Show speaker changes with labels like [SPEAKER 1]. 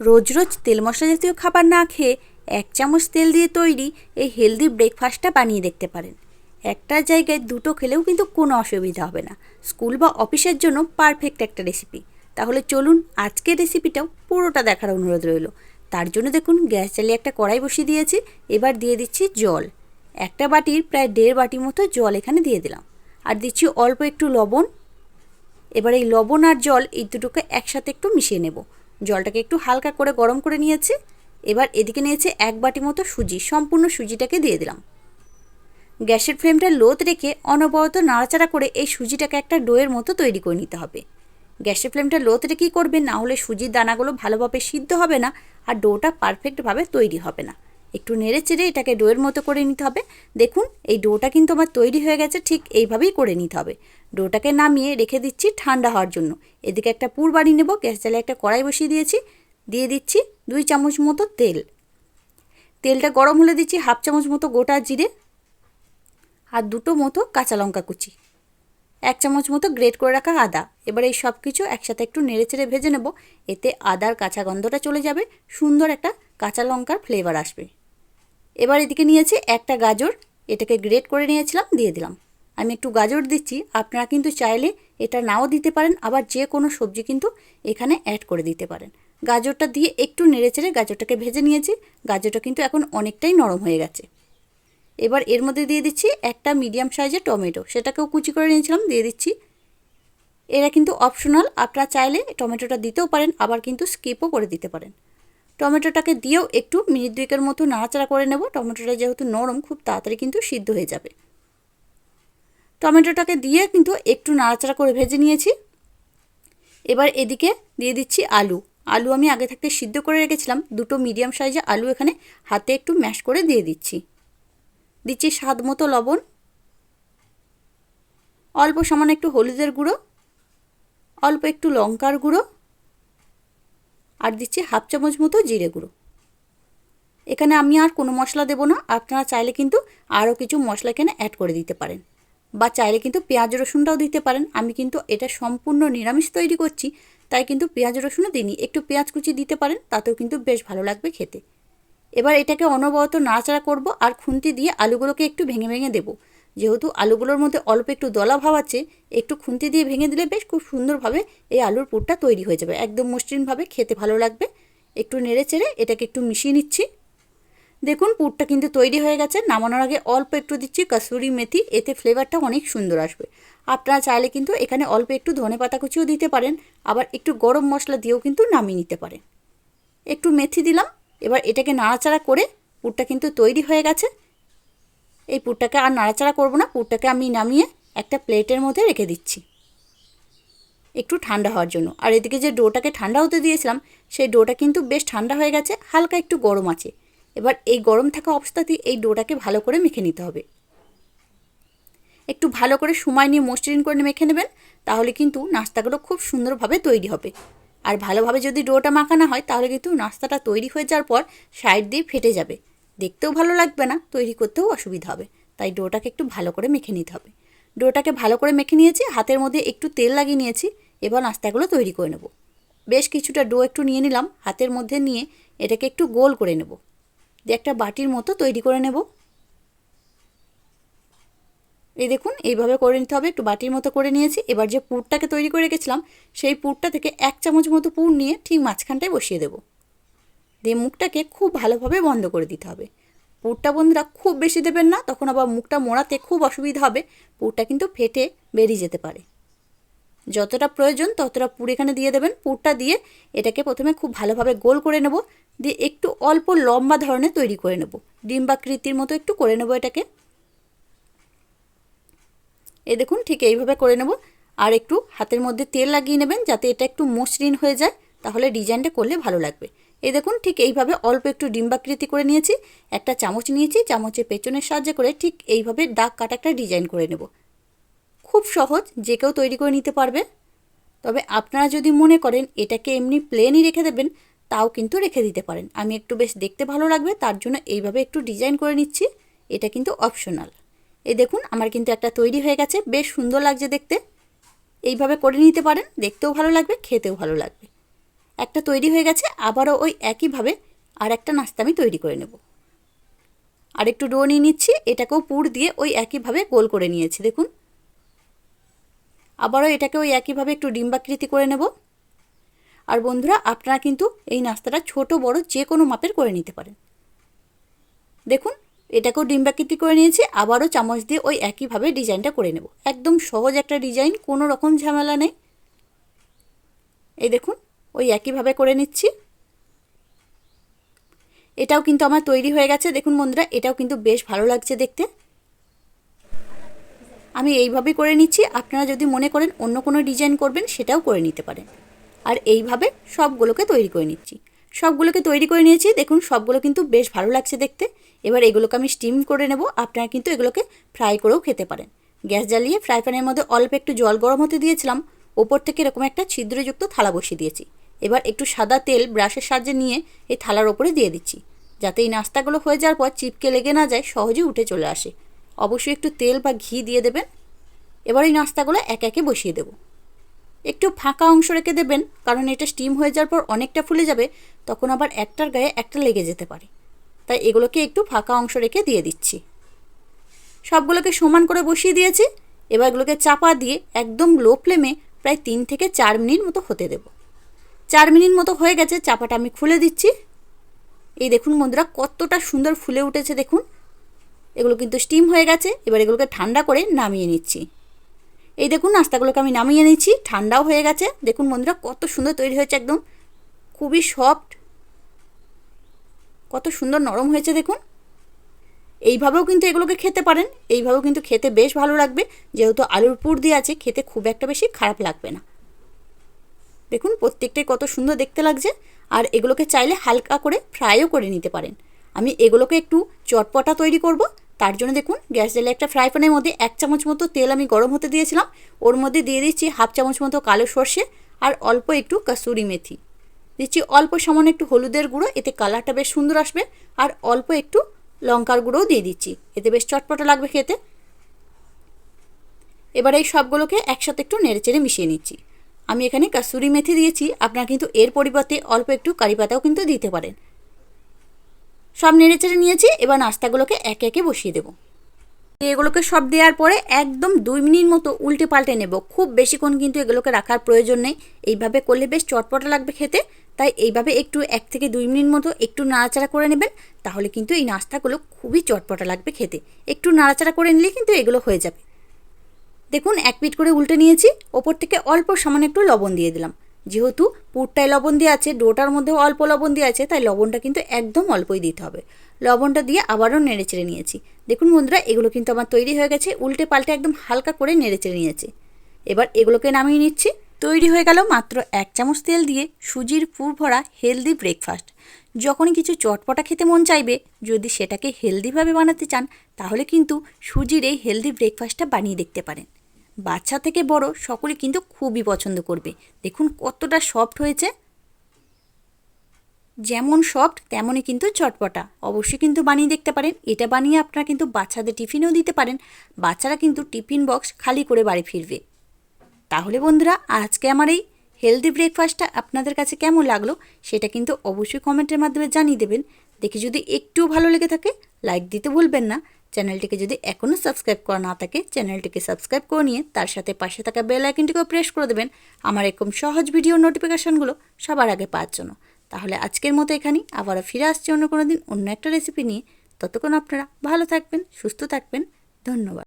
[SPEAKER 1] রোজ রোজ তেল মশলা জাতীয় খাবার না খেয়ে এক চামচ তেল দিয়ে তৈরি এই হেলদি ব্রেকফাস্টটা বানিয়ে দেখতে পারেন। একটা জায়গায় দুটো খেলেও কিন্তু কোনো অসুবিধা হবে না। স্কুল বা অফিসের জন্য পারফেক্ট একটা রেসিপি তাহলে চলুন আজকের রেসিপিটাও পুরোটা দেখার অনুরোধ রইল। তার জন্য দেখুন, গ্যাস চালিয়ে একটা কড়াই বসিয়ে দিয়েছি। এবার দিয়ে দিচ্ছি জল। একটা বাটির প্রায় দেড় বাটি মতো জল এখানে দিয়ে দিলাম। আর দিচ্ছি অল্প একটু লবণ। এবার এই লবণ আর জল এই দুটোকে একসাথে একটু মিশিয়ে নেব। জলটাকে একটু হালকা করে গরম করে নিয়েছি। এবার এদিকে নিয়েছে এক বাটি মতো সুজি, সম্পূর্ণ সুজিটাকে দিয়ে দিলাম। গ্যাসের ফ্লেমটা লোত রেখে অনবরত নাড়াচাড়া করে এই সুজিটাকে একটা ডোয়ের মতো তৈরি করে নিতে হবে। গ্যাসের ফ্লেমটা লোত রেখেই করবেন, না হলে সুজির দানাগুলো ভালোভাবে সিদ্ধ হবে না আর ডোটা পারফেক্টভাবে তৈরি হবে না। একটু নেড়ে চেড়ে এটাকে ডোয়ের মতো করে নিতে হবে। দেখুন, এই ডোটা কিন্তু আমার তৈরি হয়ে গেছে, ঠিক এইভাবেই করে নিতে হবে। ডোটাকে নামিয়ে রেখে দিচ্ছি ঠান্ডা হওয়ার জন্য। এদিকে একটা পুর বাড়ি নেব, গ্যাস চালে একটা কড়াই বসিয়ে দিয়েছি। দিয়ে দিচ্ছি দুই চামচ মতো তেল। তেলটা গরম হলে দিচ্ছি হাফ চামচ মতো গোটা জিরে আর দুটো মতো কাঁচা লঙ্কা কুচি। এক চামচ মতো গ্রেট করে রাখা আদা। এবার এই সব কিছু একসাথে একটু নেড়ে চেড়ে ভেজে নেব। এতে আদার কাঁচা গন্ধটা চলে যাবে, সুন্দর একটা কাঁচা লঙ্কার ফ্লেভার আসবে। এবার এদিকে নিয়েছি একটা গাজর, এটাকে গ্রেট করে নিয়েছিলাম, দিয়ে দিলাম। আমি একটু গাজর দিচ্ছি, আপনারা কিন্তু চাইলে এটা নাও দিতে পারেন, আবার যে কোনো সবজি কিন্তু এখানে অ্যাড করে দিতে পারেন। গাজরটা দিয়ে একটু নেড়ে চেড়ে গাজরটাকে ভেজে নিয়েছি, গাজরটা কিন্তু এখন অনেকটাই নরম হয়ে গেছে। এবার এর মধ্যে দিয়ে দিচ্ছি একটা মিডিয়াম সাইজের টমেটো, সেটাকেও কুচি করে নিয়েছিলাম, দিয়ে দিচ্ছি। এরা কিন্তু অপশনাল আপনারা চাইলে টমেটোটা দিতেও পারেন, আবার কিন্তু স্কিপও করে দিতে পারেন। টমেটোটাকে দিয়েও একটু মিনিট দুইকের মতো নাড়াচাড়া করে নেব। টমেটোটা যেহেতু নরম, খুব তাড়াতাড়ি কিন্তু সিদ্ধ হয়ে যাবে। টমেটোটাকে দিয়ে কিন্তু একটু নাড়াচাড়া করে ভেজে নিয়েছি। এবার এদিকে দিয়ে দিচ্ছি আলু। আলু আমি আগে থাকতে সিদ্ধ করে রেখেছিলাম। দুটো মিডিয়াম সাইজে আলু এখানে হাতে একটু ম্যাশ করে দিয়ে দিচ্ছি। দিচ্ছি স্বাদ মতো লবণ। অল্প সামান্য একটু হলুদের গুঁড়ো। অল্প একটু লঙ্কার গুঁড়ো। আর দিচ্ছি হাফ চামচ মতো জিরে গুঁড়ো। এখানে আমি আর কোনো মশলা দেবো না, আপনারা চাইলে কিন্তু আরও কিছু মশলা এখানে অ্যাড করে দিতে পারেন। বা চাইলে কিন্তু পেঁয়াজ রসুনটাও দিতে পারেন। আমি কিন্তু এটা সম্পূর্ণ নিরামিষ তৈরি করছি, তাই কিন্তু পেঁয়াজ রসুনও দিইনি। একটু পেঁয়াজ কুচি দিতে পারেন, তাতেও কিন্তু বেশ ভালো লাগবে খেতে। এবার এটাকে অনবরত নাড়াচাড়া করব আর খুন্তি দিয়ে আলুগুলোকে একটু ভেঙে ভেঙে দেবো। যেহেতু আলুগুলোর মধ্যে অল্প একটু দলা ভাব আছে, একটু খুন্তি দিয়ে ভেঙে দিলে বেশ খুব সুন্দরভাবে এই আলুর পুরটা তৈরি হয়ে যাবে, একদম মসৃণভাবে খেতে ভালো লাগবে। একটু নেড়ে চেড়ে এটাকে একটু মিশিয়ে নিচ্ছি। দেখুন, পুরটা কিন্তু তৈরি হয়ে গেছে। নামানোর আগে অল্প একটু দিচ্ছি কাসুরি মেথি, এতে ফ্লেভারটা অনেক সুন্দর আসবে। আপনারা চাইলে কিন্তু এখানে অল্প একটু ধনে পাতা কুচিও দিতে পারেন, আবার একটু গরম মশলা দিয়েও কিন্তু নামিয়ে নিতে পারেন। একটু মেথি দিলাম, এবার এটাকে নাড়াচাড়া করে পুরটা কিন্তু তৈরি হয়ে গেছে। এই পুরটাকে আর নাড়াচাড়া করব না, পুরটাকে আমি নামিয়ে একটা প্লেটের মধ্যে রেখে দিচ্ছি। একটু ঠান্ডা হওয়ার জন্য। আর এদিকে যে ডোটাকে ঠান্ডা হতে দিয়েছিলাম, সেই ডোটা কিন্তু বেশ ঠান্ডা হয়ে গেছে, হালকা একটু গরম আছে। এবার এই গরম থাকা অবস্থাতেই এই ডোটাকে ভালো করে মেখে নিতে হবে। একটু ভালো করে সময় নিয়ে মসৃণ করে মেখে নেবেন, তাহলে কিন্তু নাস্তাগুলো খুব সুন্দরভাবে তৈরি হবে। আর ভালোভাবে যদি ডোটা মাখানো হয়, তাহলে কিন্তু নাস্তাটা তৈরি হয়ে যাওয়ার পর সাইড দিয়ে ফেটে যাবে। দেখতেও ভালো লাগবে না, তৈরি করতেও অসুবিধা হবে। তাই ডোটাকে একটু ভালো করে মেখে নিতে হবে। ডোটাকে ভালো করে মেখে নিয়েছি, হাতের মধ্যে একটু তেল লাগিয়ে নিয়েছি, এবার নাস্তাগুলো তৈরি করে নেব। বেশ কিছুটা ডো একটু নিয়ে নিলাম, হাতের মধ্যে নিয়ে এটাকে একটু গোল করে নেব। দিয়ে একটা বাটির মতো তৈরি করে নেব। এই দেখুন, এইভাবে করে নিতে হবে, একটু বাটির মতো করে নিয়েছি। এবার যে পুরটাকে তৈরি করে রেখেছিলাম, সেই পুরটা থেকে এক চামচ মতো পুর নিয়ে ঠিক মাঝখানটায় বসিয়ে দেবো। দিয়ে মুখটাকে খুব ভালোভাবে বন্ধ করে দিতে হবে। পুরটা বন্ধুরা খুব বেশি দেবেন না, তখন আবার মুখটা মোড়াতে খুব অসুবিধা হবে, পুরটা কিন্তু ফেটে বেরিয়ে যেতে পারে। যতটা প্রয়োজন ততটা পুর এখানে দিয়ে দেবেন। পুরটা দিয়ে এটাকে প্রথমে খুব ভালোভাবে গোল করে নেব, দিয়ে একটু অল্প লম্বা ধরনের তৈরি করে নেব। ডিম্বাকৃতির মতো একটু করে নেব এটাকে। এ দেখুন ঠিক এইভাবে করে নেব। আর একটু হাতের মধ্যে তেল লাগিয়ে নেবেন যাতে এটা একটু মসৃণ হয়ে যায়, তাহলে ডিজাইনটা করলে ভালো লাগবে। এই দেখুন, ঠিক এইভাবে অল্প একটু ডিম্বাকৃতি করে নিয়েছি, একটা চামচ নিয়েছি, চামচের পেছনের সাহায্যে করে ঠিক এইভাবে দাগ কাটা একটা ডিজাইন করে নেব। খুব সহজ, যে কেউ তৈরি করে নিতে পারবে। তবে আপনারা যদি মনে করেন এটাকে এমনি প্লেনই রেখে দেবেন, তাও কিন্তু রেখে দিতে পারেন। আমি একটু বেশ দেখতে ভালো লাগবে, তার জন্য এইভাবে একটু ডিজাইন করে নিচ্ছি, এটা কিন্তু অপশনাল। এই দেখুন, আমার কিন্তু একটা তৈরি হয়ে গেছে, বেশ সুন্দর লাগছে দেখতে। এইভাবে করে নিতে পারেন, দেখতেও ভালো লাগবে, খেতেও ভালো লাগবে। একটা তৈরি হয়ে গেছে, আবারও ওই একইভাবে আর একটা নাস্তা আমি তৈরি করে নেব। আর একটু ডো নিয়ে নিচ্ছি, এটাকেও পুর দিয়ে ওই একইভাবে গোল করে নিয়েছি, দেখুন। আবারও এটাকে ওই একইভাবে একটু ডিম্বাকৃতি করে নেব। আর বন্ধুরা, আপনারা কিন্তু এই নাস্তাটা ছোট, বড় যে কোনো মাপের করে নিতে পারেন। দেখুন, এটাকেও ডিম্বাকৃতি করে নিয়েছি, আবারও চামচ দিয়ে ওই একইভাবে ডিজাইনটা করে নেব। একদম সহজ একটা ডিজাইন, কোনো রকম ঝামেলা নেই। এই দেখুন ওই একইভাবে করে নিচ্ছি। এটাও কিন্তু আমার তৈরি হয়ে গেছে। দেখুন বন্ধুরা, এটাও কিন্তু বেশ ভালো লাগছে দেখতে। আমি এইভাবে করে নিচ্ছি। আপনারা যদি মনে করেন অন্য কোনো ডিজাইন করবেন, সেটাও করে নিতে পারেন। আর এইভাবে সবগুলোকে তৈরি করে নিচ্ছি। সবগুলোকে তৈরি করে নিয়েছি। দেখুন, সবগুলো কিন্তু বেশ ভালো লাগছে দেখতে। এবার এগুলোকে আমি স্টিম করে নেব। আপনারা কিন্তু এগুলোকে ফ্রাই করেও খেতে পারেন। গ্যাস জ্বালিয়ে ফ্রাই প্যানের মধ্যে অল্প একটু জল গরম হতে দিয়েছিলাম। ওপর থেকে এরকম একটা ছিদ্রযুক্ত থালা বসিয়ে দিয়েছি। এবার একটু সাদা তেল ব্রাশের সাহায্যে নিয়ে এই থালার ওপরে দিয়ে দিচ্ছি। যাতে এই নাস্তাগুলো হয়ে যাওয়ার পর চিপকে লেগে না যায় সহজে উঠে চলে আসে। অবশ্যই একটু তেল বা ঘি দিয়ে দেবেন। এবার এই নাস্তাগুলো এক একে বসিয়ে দেবো। একটু ফাঁকা অংশ রেখে দেবেন, কারণ এটা স্টিম হয়ে যাওয়ার পর অনেকটা ফুলে যাবে, তখন আবার একটার গায়ে একটা লেগে যেতে পারে। তাই এগুলোকে একটু ফাঁকা অংশ রেখে দিয়ে দিচ্ছি। সবগুলোকে সমান করে বসিয়ে দিয়েছি। এবার এগুলোকে চাপা দিয়ে একদম লো ফ্লেমে প্রায় তিন থেকে চার মিনিট মতো হতে দেব। চার মিনিট মতো হয়ে গেছে, চাপাটা আমি খুলে দিচ্ছি। এই দেখুন বন্ধুরা, কতটা সুন্দর ফুলে উঠেছে দেখুন। এগুলো কিন্তু স্টিম হয়ে গেছে, এবার এগুলোকে ঠান্ডা করে নামিয়ে নিচ্ছি। এই দেখুন, নাস্তাগুলোকে আমি নামিয়ে নিচ্ছি, ঠান্ডাও হয়ে গেছে। দেখুন বন্ধুরা, কত সুন্দর তৈরি হয়েছে একদম, খুবই সফট, কত সুন্দর নরম হয়েছে দেখুন। এইভাবেও কিন্তু এগুলোকে খেতে পারেন, এইভাবেও কিন্তু খেতে বেশ ভালো লাগবে। যেহেতু আলুর পুর দিয়ে আছে, খেতে খুব একটা বেশি খারাপ লাগবে না। দেখুন, প্রত্যেকটাই কত সুন্দর দেখতে লাগছে। আর এগুলোকে চাইলে হালকা করে ফ্রাইও করে নিতে পারেন। আমি এগুলোকে একটু চটপটা তৈরি করব। তার জন্য দেখুন, গ্যাস জ্বালে একটা ফ্রাই প্যানের মধ্যে এক চামচ মতো তেল আমি গরম হতে দিয়েছিলাম। ওর মধ্যে দিয়ে দিচ্ছি হাফ চামচ মতো কালো সর্ষে আর অল্প একটু কাসুরি মেথি। দিচ্ছি অল্প সামান্য একটু হলুদের গুঁড়ো, এতে কালারটা বেশ সুন্দর আসবে। আর অল্প একটু লঙ্কার গুঁড়োও দিয়ে দিচ্ছি, এতে বেশ চটপটা লাগবে খেতে। এবার এই সবগুলোকে একসাথে একটু নেড়েচেড়ে মিশিয়ে নিচ্ছি। আমি এখানে কাসুরি মেথি দিয়েছি, আপনারা কিন্তু এর পরিবর্তে অল্প একটু কারি পাতাও কিন্তু দিতে পারেন। সব নেড়ে চেড়ে নিয়েছি, এবার নাস্তাগুলোকে একে একে বসিয়ে দেবো। এগুলোকে সব দেওয়ার পরে একদম দুই মিনিট মতো উল্টে পাল্টে নেব। খুব বেশিক্ষণ কিন্তু এগুলোকে রাখার প্রয়োজন নেই। এইভাবে করলে বেশ চটপটা লাগবে খেতে। তাই এইভাবে একটু এক থেকে দুই মিনিট মতো একটু নাড়াচাড়া করে নেবেন, তাহলে কিন্তু এই নাস্তাগুলো খুবই চটপটা লাগবে খেতে। একটু নাড়াচাড়া করে নিলে কিন্তু এগুলো হয়ে যাবে। দেখুন, এক পিট করে উল্টে নিয়েছি। ওপর থেকে অল্প সামান্য একটু লবণ দিয়ে দিলাম। যেহেতু পুরটায় লবণ দিয়ে আছে, ডোটার মধ্যেও অল্প লবণ দিয়ে আছে, তাই লবণটা কিন্তু একদম অল্পই দিতে হবে। লবণটা দিয়ে আবারও নেড়ে চেড়ে নিয়েছি। দেখুন বন্ধুরা, এগুলো কিন্তু আমার তৈরি হয়ে গেছে, উল্টে পাল্টে একদম হালকা করে নেড়ে চেড়ে নিয়েছি। এবার এগুলোকে নামিয়ে নিচ্ছি। তৈরি হয়ে গেল মাত্র এক চামচ তেল দিয়ে সুজির পুর ভরা হেলদি ব্রেকফাস্ট। যখনই কিছু চটপটা খেতে মন চাইবে, যদি সেটাকে হেলদিভাবে বানাতে চান, তাহলে কিন্তু সুজির এই হেলদি ব্রেকফাস্টটা বানিয়ে দেখতে পারেন। বাচ্চা থেকে বড় সকলে কিন্তু খুবই পছন্দ করবে। দেখুন কতটা সফট হয়েছে। যেমন সফট তেমনই কিন্তু চটপটা। অবশ্যই কিন্তু বানিয়ে দেখতে পারেন। এটা বানিয়ে আপনারা কিন্তু বাচ্চাদের টিফিনেও দিতে পারেন। বাচ্চারা কিন্তু টিফিন বক্স খালি করে বাড়ি ফিরবে। তাহলে বন্ধুরা, আজকে আমার এই হেলদি ব্রেকফাস্টটা আপনাদের কাছে কেমন লাগল সেটা কিন্তু অবশ্যই কমেন্টের মাধ্যমে জানিয়ে দেবেন। দেখি যদি একটু ভালো লেগে থাকে লাইক দিতে ভুলবেন না। চ্যানেলটিকে যদি এখনও সাবস্ক্রাইব করা না থাকে, চ্যানেলটিকে সাবস্ক্রাইব করে নিয়ে তার সাথে পাশে থাকা বেল আইকনটিকেও প্রেস করে দেবেন। আমার এরকম সহজ ভিডিও নোটিফিকেশানগুলো সবার আগে পাওয়ার জন্য। তাহলে আজকের মতো এখানেই। আবারও ফিরে আসছি অন্য কোনো দিন অন্য একটা রেসিপি নিয়ে। ততক্ষণ আপনারা ভালো থাকবেন, সুস্থ থাকবেন। ধন্যবাদ।